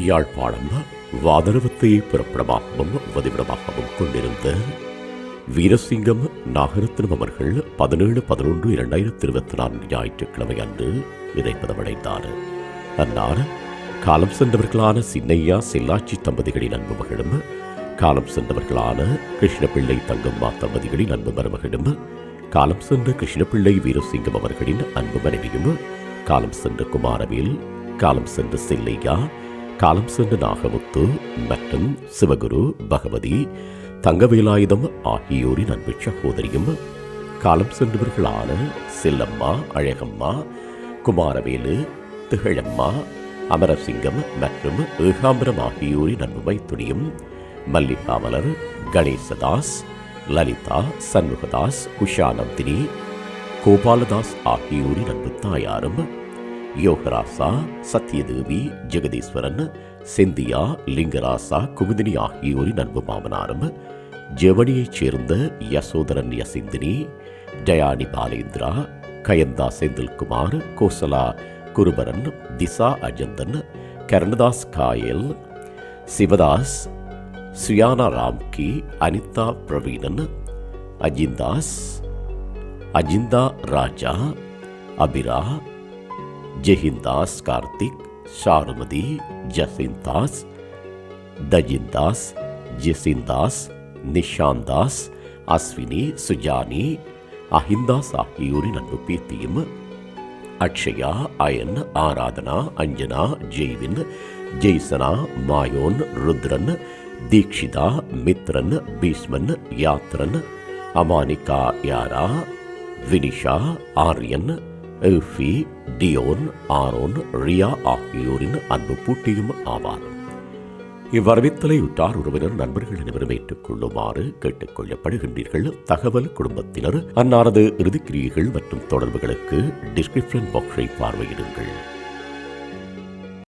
யாழ்ப்பாணம் வாதரவத்தை பிறப்பிடமாகவும் வதிவிடமாகவும் கொண்டிருந்த வீரசிங்கம் நாகரத்னம் அவர்கள் பதினேழு பதினொன்று இரண்டாயிரத்தி இருபத்தி நான்கு ஞாயிற்றுக்கிழமை அன்று இறைப்பதமடைந்தார் அன்னார் காலம் சென்றவர்களான சின்னையா செல்லாச்சி தம்பதிகளின் அன்பு மகளும் காலம் சென்றவர்களான கிருஷ்ணபிள்ளை தங்கம்மா தம்பதிகளின் அன்பு மருமகளும் காலம் சென்ற கிருஷ்ணபிள்ளை வீரசிங்கம் அவர்களின் அன்பு மனைவியும் காலம் சென்ற குமாரவேல் காலம் சென்ற செல்லையா காலம் சென்ற நாகமுத்து மற்றும் சிவகுரு பகவதி தங்கவேலாயுதம் ஆகியோரின் அன்பு சகோதரியும் காலம் சென்றவர்களான செல்லம்மா அழகம்மா குமாரவேலு திகழம்மா அமரசிங்கம் மற்றும் ஏகாம்பரம் ஆகியோரின் அன்பு மைத்துணியும் மல்லிகாமலர் கணேசதாஸ் லலிதா சண்முகதாஸ் உஷானந்தினி கோபாலதாஸ் ஆகியோரின் அன்பு தாயாரும் யோகராசா சத்யதேவி ஜெகதீஸ்வரன் செந்தியா லிங்கராசா குமுதினி ஆகியோரின் அன்பு மாமனாரும் ஜெவனியைச் சேர்ந்த யசோதரன் யசிந்தினி ஜயானி பாலேந்திரா கயந்தா செந்தில்குமார் கோசலா குருபரன் திசா அஜந்தன் கர்ணதாஸ் காயல் சிவதாஸ் சுயானா ராம்கி அனிதா பிரவீணன் அஜிந்தாஸ் அஜிந்தா ராஜா அபிரா ஜெஹிந்தாஸ் கார்த்திக் ஷாருமதி ஜசிந்தாஸ் தஜிந்தாஸ் ஜெசிந்தாஸ் நிஷாந்தாஸ் அஸ்வினி சுஜானி அஹிந்தாஸ் ஆகியோரின் அன்பு பேத்தியும் Akshaya Ayan Aradhana Anjana Jaivin Jaisana Mayon Rudran Dikshitha Mithran Bhishman Yathran Amanika Yara Vinisha Aryan Elfie Dion Aaron Riya ஆகியோரின் அன்பு பூட்டியும் ஆவார். இவ்வரவித்தலை உற்றார் உறவினர் நண்பர்கள் அனைவரும் ஏற்றுக்கொள்ளுமாறு கேட்டுக் தகவல் குடும்பத்தினர் அன்னாரது இறுதிக்கிரியைகள் மற்றும் தொடர்புகளுக்கு டிஸ்கிரிப்ஷன் பாக்ஸை பார்வையிடுங்கள்.